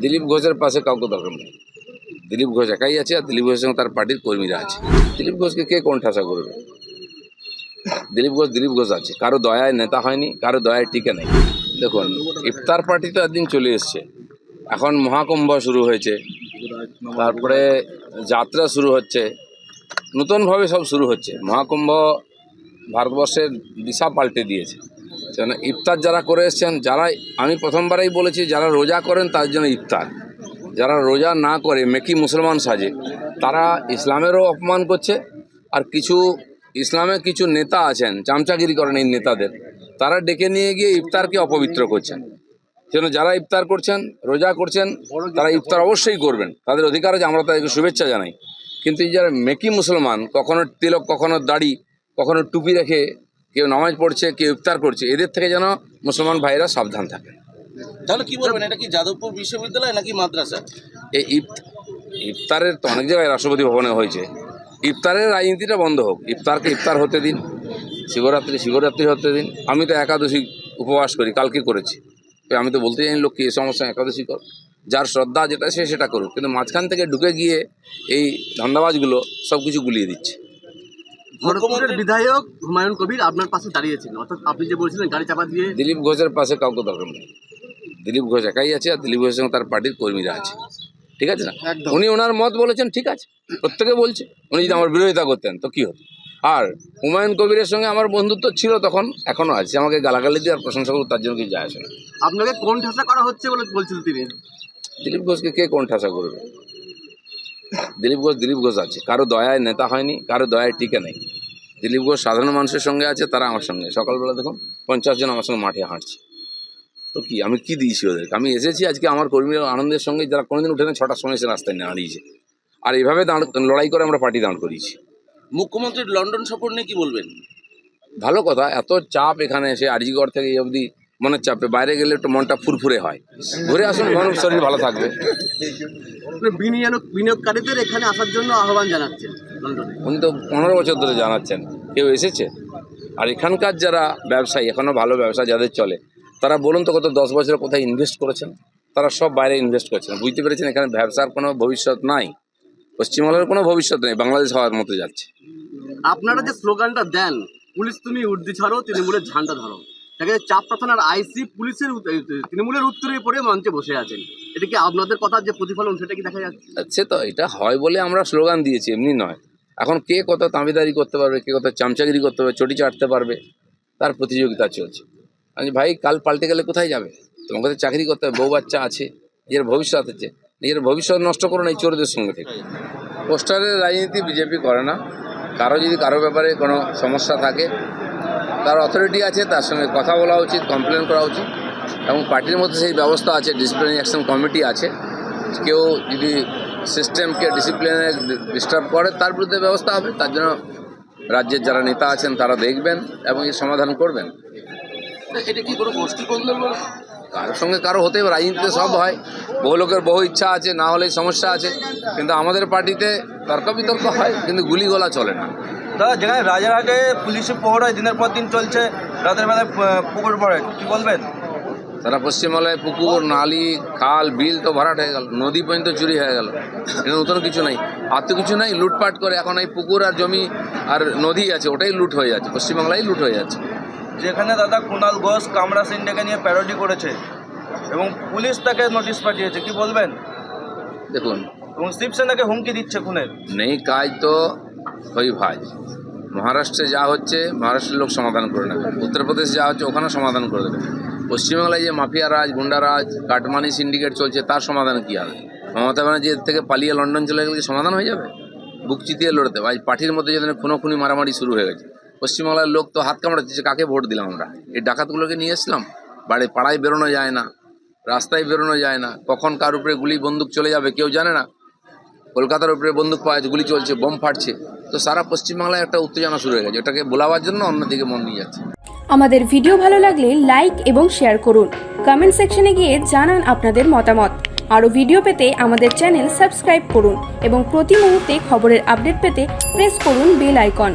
দিলীপ ঘোষের পাশে কাউকে দরকার নেই। দিলীপ ঘোষ একাই আছে আর দিলীপ ঘোষের সঙ্গে তার পার্টির কর্মীরা আছে। দিলীপ ঘোষকে কে কোন ঠাসা করবে? দিলীপ ঘোষ দিলীপ ঘোষ আছে। কারও দয়ায় নেতা হয়নি, কারও দয়ায় টিকে নেই। দেখুন, ইফতার পার্টি তো একদিন চলে এসছে। এখন মহাকুম্ভ শুরু হয়েছে। তারপরে যাত্রা শুরু হচ্ছে। নতুনভাবে সব শুরু হচ্ছে। মহাকুম্ভ ভারতবর্ষের দিশা পাল্টে দিয়েছে। কেন ইফতার যারা করে এসছেন, যারা, আমি প্রথমবারেই বলেছি, যারা রোজা করেন তার জন্য ইফতার। যারা রোজা না করে, মেকি মুসলমান সাজে, তারা ইসলামেরও অপমান করছে, আর কিছু ইসলামের কিছু নেতা আছেন, চামচাগিরি করেন এই নেতাদের, তারা ডেকে নিয়ে গিয়ে ইফতারকে অপবিত্র করছেন। যেন যারা ইফতার করছেন, রোজা করছেন, তারা ইফতার অবশ্যই করবেন। তাদের অধিকার আছে, আমরা তাদেরকে শুভেচ্ছা জানাই। কিন্তু যারা মেকি মুসলমান, কখনো তিলক, কখনো দাড়ি, কখনো টুপি রেখে কেউ নামাজ পড়ছে কেউ ইফতার করছে এদের থেকে যেন মুসলমান ভাইরা সাবধান থাকে। তাহলে কি বলবেন এটা কি যাদবপুর বিশ্ববিদ্যালয় নাকি মাদ্রাসা? এই ইফ- ইফতারের তো অনেক জায়গায় রাষ্ট্রপতি ভবনে হয়েছে। ইফতারের রাজনীতিটা বন্ধ হোক ইফতারকে ইফতার হতে দিন শিবরাত্রি শিবরাত্রি হতে দিন। আমি তো একাদশী উপবাস করি কালকে করেছি। আমি তো বলতে জানি লোককে এই সমস্যা একাদশী কর? যার শ্রদ্ধা যেটা সে সেটা করুক। কিন্তু মাঝখান থেকে ঢুকে গিয়ে এই ধান্দাবাজগুলো সব কিছু গুলিয়ে দিচ্ছে। বিধায়ক হুমায়ুন কবির আপনার পাশে দাঁড়িয়েছিলেন অর্থাৎ আপনি যে বলছিলেন গাড়ি চাপা দিয়ে দিলীপ ঘোষের পাশে কাউকে দরকার নেই। দিলীপ ঘোষ একাই আছে আর দিলীপ ঘোষের সঙ্গে তার পার্টির কর্মীরা আছে। ঠিক আছে না? উনি ওনার মত বলেছেন ঠিক আছে। প্রত্যেকে বলছে উনি যদি আমার বিরোধিতা করতেন তো কী হতো আর হুমায়ুন কবিরের সঙ্গে আমার বন্ধুত্ব ছিল তখন এখনও আছে। আমাকে গালাগালি দিয়ে আর প্রশংসা করুক তার জন্য কিছু যায় আসে না। আপনাকে কোন ঠাসা করা হচ্ছে বলে বলছিলেন তিনি? দিলীপ ঘোষকে কে কোন ঠাসা করবে? দিলীপ ঘোষ দিলীপ ঘোষ আছে। কারও দয়ায় নেতা হয়নি কারও দয়ায় টিকে নেই। দিলীপ ঘোষ সাধারণ মানুষের সঙ্গে আছে তারা আমার সঙ্গে। সকালবেলা দেখুন পঞ্চাশ জন আমার সঙ্গে মাঠে হাঁটছে। তো কি আমি কি দিয়েছি ওদেরকে? আমি এসেছি আজকে আমার কর্মীরা আনন্দের সঙ্গে যারা কোনোদিন উঠে না ছটার সময় এসে রাস্তায় দাঁড়িয়েছে। আর এভাবে দাঁড় লড়াই করে আমরা পার্টি দাঁড় করিয়েছি। মুখ্যমন্ত্রীর লন্ডন সফর নিয়ে কি বলবেন? ভালো কথা এত চাপ এখানে এসে আরজিগড় থেকে এই অবধি মনের চাপে। বাইরে গেলে একটু মনটা ফুরফুরে হয়। ঘুরে আসুন মানুষ শরীর ভালো থাকবে। বিনিয়োগ বিনিয়োগকারীদের এখানে আসার জন্য আহ্বান জানাচ্ছেন উনি তো পনেরো বছর ধরে জানাচ্ছেন। কেউ এসেছে? আর এখানকার যারা ব্যবসায়ী এখনও ভালো ব্যবসা যাদের চলে তারা বলুন তো কত দশ বছরে কোথায় ইনভেস্ট করেছেন? তারা সব বাইরে ইনভেস্ট করছেন। বুঝতে পেরেছেন এখানে ব্যবসার কোনো ভবিষ্যৎ নাই। পশ্চিমবঙ্গের কোনো ভবিষ্যৎ নেই। বাংলাদেশ হওয়ার মতো যাচ্ছে। আপনারা যে স্লোগানটা দেন পুলিশ তুমি উর্দি ছাড়ো তৃণমূলের ঝান্ডা ধরো। তাকে চাপটা থানার আইসি পুলিশের তৃণমূলের উত্তরে পড়ে মঞ্চে বসে আছেন। এটা কি আপনাদের কথার যে প্রতিফলন, সেটা কি দেখা যাচ্ছে? সে তো, এটা হয় বলে আমরা স্লোগান দিয়েছি, এমনি নয়। এখন কে কত তাঁবিদারি করতে পারবে, কে কত চামচাগিরি করতে পারবে, চটি চাটতে পারবে, তার প্রতিযোগিতা চলছে। আমি ভাই, কাল পাল্টে গেলে কোথায় যাবে? তোমাকে তো চাকরি করতে হবে, বউ বাচ্চা আছে, নিজের ভবিষ্যৎ আছে, নিজের ভবিষ্যৎ নষ্ট করো না এই চোরদের সঙ্গে থেকে। পোস্টারের রাজনীতি বিজেপি করে না। কারও যদি কারও ব্যাপারে কোনো সমস্যা থাকে তার অথরিটি আছে তার সঙ্গে কথা বলা উচিত কমপ্লেন করা উচিত এবং পার্টির মধ্যে সেই ব্যবস্থা আছে ডিসিপ্লিনারি অ্যাকশন কমিটি আছে। কেউ যদি সিস্টেমকে ডিসিপ্লিনে ডিস্টার্ব করে তার বিরুদ্ধে ব্যবস্থা হবে তার জন্য রাজ্যের যারা নেতা আছেন তারা দেখবেন এবং এর সমাধান করবেন। এটা কি কোনো গোষ্ঠী কারোর সঙ্গে কারও হতে পারে রাজনীতিতে সব হয়। বহু লোকের বহু ইচ্ছা আছে না হলেই সমস্যা আছে কিন্তু আমাদের পার্টিতে তর্ক বিতর্ক হয় কিন্তু গুলিগোলা চলে না। দাদা যেখানে রাজারহাটে পুলিশি প্রহরায় দিনের পর দিন চলছে রাতের বেলায় পুকুর পড়ে কি বলবেন? তারা পশ্চিমবাংলায় পুকুর নালি খাল বিল তো ভরাট হয়ে গেল নদী পর্যন্ত চুরি হয়ে গেল এটা নতুন কিছু নাই আর তো কিছু নাই লুটপাট করে এখন এই পুকুর আর জমি আর নদী আছে ওটাই লুট হয়ে যাচ্ছে পশ্চিমবাংলায় লুট হয়ে যাচ্ছে। যেখানে দাদা কুণাল ঘোষ কামরা সিংটাকে নিয়ে প্যারোডি করেছে এবং পুলিশ তাকে নোটিশ পাঠিয়েছে কি বলবেন? দেখুন। এবং শিবসেনাকে হুমকি দিচ্ছে খুনের। নেই কাজ তো হই ভাই। মহারাষ্ট্রে যা হচ্ছে, মহারাষ্ট্রের লোক সমাধান করে নেবে। উত্তরপ্রদেশে যা হচ্ছে ওখানে সমাধান করে দেবে। পশ্চিমবাংলায় যে মাফিয়া রাজ, গুন্ডা রাজ, কাটমানি সিন্ডিকেট চলছে, তার সমাধান কী হবে মমতা ব্যানার্জি এর থেকে পালিয়ে লন্ডন চলে গেলে সমাধান হয়ে যাবে? বুক চিতিয়ে লড়তে আজ পার্টির মধ্যে যেদিন খুনোখুনি মারামারি শুরু হয়ে গেছে। পশ্চিমবাংলার লোক তো হাত কামড়াচ্ছে, যে কাকে ভোট দিলাম আমরা? এই ডাকাতগুলোকে নিয়ে এসলাম বাড়ি, পাড়ায় বেরোনো যায় না, রাস্তায় বেরোনো যায় না। কখন কার উপরে গুলি, বন্দুক চলে যাবে কেউ জানে না। কলকাতার উপরে বন্দুক পাওয়া গুলি চলছে, বোম ফাটছে, তো সারা পশ্চিমবাংলায় একটা উত্তেজনা শুরু হয়ে গেছে এটাকে বোলাবার জন্য অন্যদিকে মন নিয়ে যাচ্ছে। আমাদের ভিডিও ভালো লাগলে লাইক এবং শেয়ার করুন। কমেন্ট সেকশনে গিয়ে জানান আপনাদের মতামত। আরও ভিডিও পেতে আমাদের চ্যানেল সাবস্ক্রাইব করুন এবং প্রতি মুহূর্তে খবরের আপডেট পেতে প্রেস করুন বেল আইকন।